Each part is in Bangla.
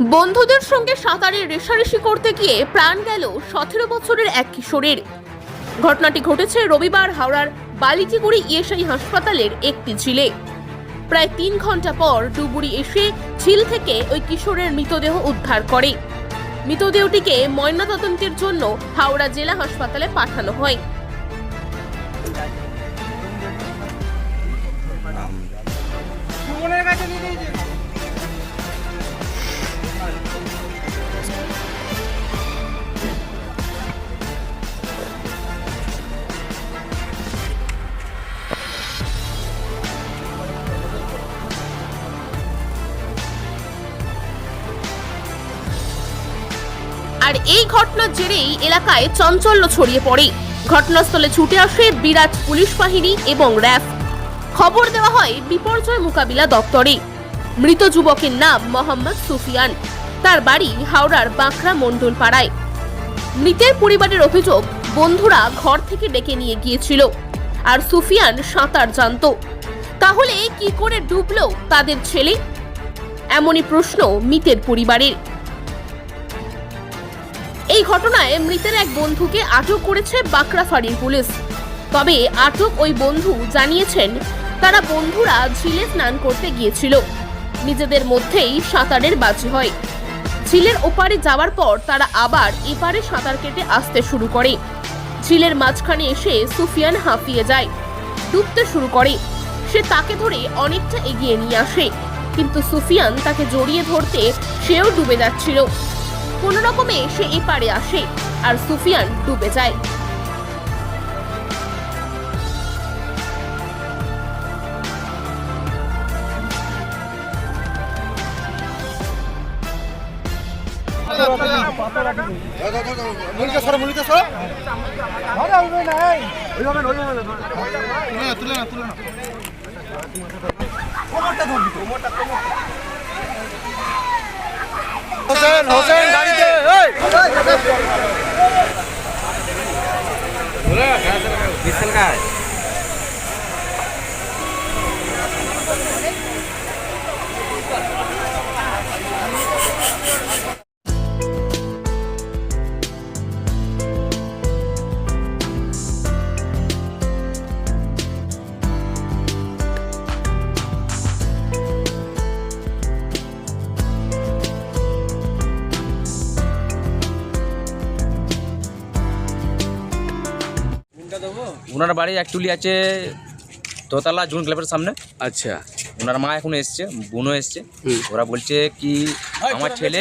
বন্ধুদের সঙ্গে সাঁতারে রেশারেশি করতে গিয়ে প্রাণ গেল সতেরো বছরের এক কিশোরের। ঘটনাটি ঘটেছে রবিবার হাওড়ার বালিটিগুড়ি ইএসআই হাসপাতালের একটি ঝিলে। প্রায় তিন ঘণ্টা পর ডুবুরি এসে ঝিল থেকে ওই কিশোরের মৃতদেহ উদ্ধার করে। মৃতদেহটিকে ময়নাতদন্তের জন্য হাওড়া জেলা হাসপাতালে পাঠানো হয়। কাছে আর এই ঘটনার জেরেই এলাকায় চঞ্চল্য ছড়িয়ে পড়ে। ঘটনাস্থলে ছুটে আসে বিরাট পুলিশ বাহিনী এবং র্যাফ। খবর দেওয়া হয় বিপর্যয় মোকাবিলা দপ্তরে। মৃত যুবকের নাম মোহাম্মদ সুফিয়ান। তার বাড়ি হাওড়ার বাঁকড়া মণ্ডল পাড়ায় মৃতের পরিবারের অভিযোগ, বন্ধুরা ঘর থেকে ডেকে নিয়ে গিয়েছিল। আর সুফিয়ান সাঁতার জানতো। তাহলে কি করে ডুবলো তাদের ছেলে? এমনই প্রশ্ন মৃতের পরিবারের। এই ঘটনায় মৃতের এক বন্ধুকে আটক করেছে বাঁকড়াফাড়ির পুলিশ। তবে আটক ওই বন্ধু জানিয়েছেন, তারা বন্ধুরা ঝিলে স্নান করতে গিয়েছিল। নিজেদের মধ্যেই সাঁতারের বাজি হয়। ঝিলের ওপারে যাওয়ার পর তারা আবার এপারে সাঁতার কেটে আসতে শুরু করে। ঝিলের মাঝখানে এসে সুফিয়ান হাঁপিয়ে যায়, ডুবতে শুরু করে। সে তাকে ধরে অনেকটা এগিয়ে নিয়ে আসে, কিন্তু সুফিয়ান তাকে জড়িয়ে ধরতে সেও ডুবে যাচ্ছিল। কোনো রকমে সে এপারে আসে আর সুফিয়ান ডুবে যায়। তুলে না তুলে না হোসেন হোসেন গাড়িতে এই ওনার বাড়ি অ্যাকচুয়ালি আছে দোতলা জুন ক্লাবের সামনে। আচ্ছা। ওনার মা এখন এসছে বোনও এসছে। ওরা বলছে কি আমার ছেলে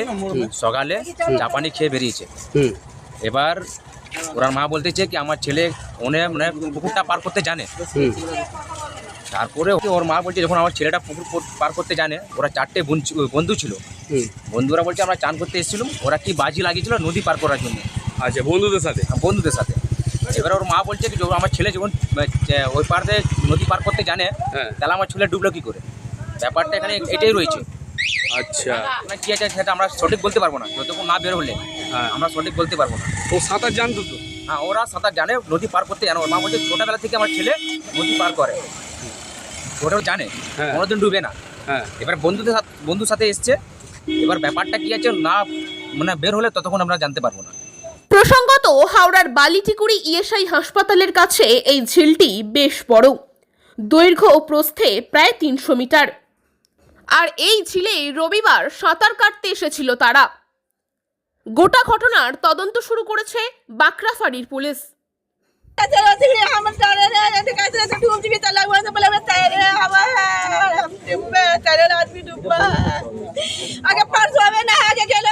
সকালে জাপানি খেয়ে বেরিয়েছে। হুম। এবার ওনার মা বলতেছে কি আমার ছেলে ওনে মানে পুকুরটা পার করতে জানে। হুম। তারপরে ওকে ওর মা বলছে যখন আমার ছেলেটা পুকুর পার করতে জানে ওরা চারটে বোন বন্ধু ছিল। বন্ধুরা বলছে আমরা চান করতে এসেছিলাম ওরা কি বাজি লাগিয়েছিল নদী পার করার জন্য? আচ্ছা বন্ধুদের সাথে? বন্ধুদের সাথে। এবার ওর মা বলছে কি আমার ছেলে যখন ওই পার দিয়ে নদী পার করতে জানে হ্যাঁ। তাহলে আমার ছেলে ডুবলো কি করে? ব্যাপারটা এখানে এটাই রয়েছে। আচ্ছা। মানে কি আছে সেটা আমরা সঠিক বলতে পারব না। যতক্ষণ না বের হলে হ্যাঁ। আমরা সঠিক বলতে পারব না। ও সাঁতার জানতো তো? হ্যাঁ ওরা সাঁতার জানে নদী পার করতে জানে। ওর মা বলছে ছোটবেলা থেকে আমার ছেলে নদী পার করে। ওটাও জানে। হ্যাঁ। কোনোদিন ডুবে না। হ্যাঁ। এবার বন্ধুদের সাথে বন্ধুর সাথে এসছে। এবার ব্যাপারটা কি আছে না মানে বের হলে ততক্ষণ আমরা জানতে পারব না। প্রসঙ্গত হাওড়ার বালিটিকুড়ি ইএসআই হাসপাতালের কাছে এই ঝিলটি বেশ বড়। দৈর্ঘ্য ও প্রস্থে প্রায় তিনশো মিটার। আর এই ঝিলে রবিবার সাঁতার কাটতে এসেছিল তারা। গোটা ঘটনার তদন্ত শুরু করেছে বাঁকড়া পুলিশ। আগে পার হবে না, আগে গেলে